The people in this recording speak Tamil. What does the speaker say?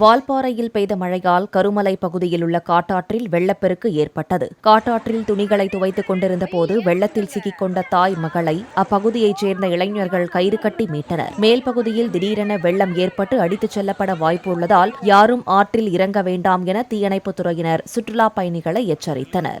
வால்பாறையில் பெய்த மழையால் கருமலை பகுதியில் உள்ள காட்டாற்றில் வெள்ளப்பெருக்கு ஏற்பட்டது. காட்டாற்றில் துணிகளை துவைத்துக் கொண்டிருந்த போது வெள்ளத்தில் சிக்கிக்கொண்ட தாய் மகளை அப்பகுதியைச் சேர்ந்த இளைஞர்கள் கயிறு கட்டி மீட்டனர். மேல் பகுதியில் திடீரென வெள்ளம் ஏற்பட்டு அடித்துச் செல்லப்பட வாய்ப்பு உள்ளதால் யாரும் ஆற்றில் இறங்க வேண்டாம் என தீயணைப்புத் துறையினர் சுற்றுலாப் பயணிகளை எச்சரித்தனர்.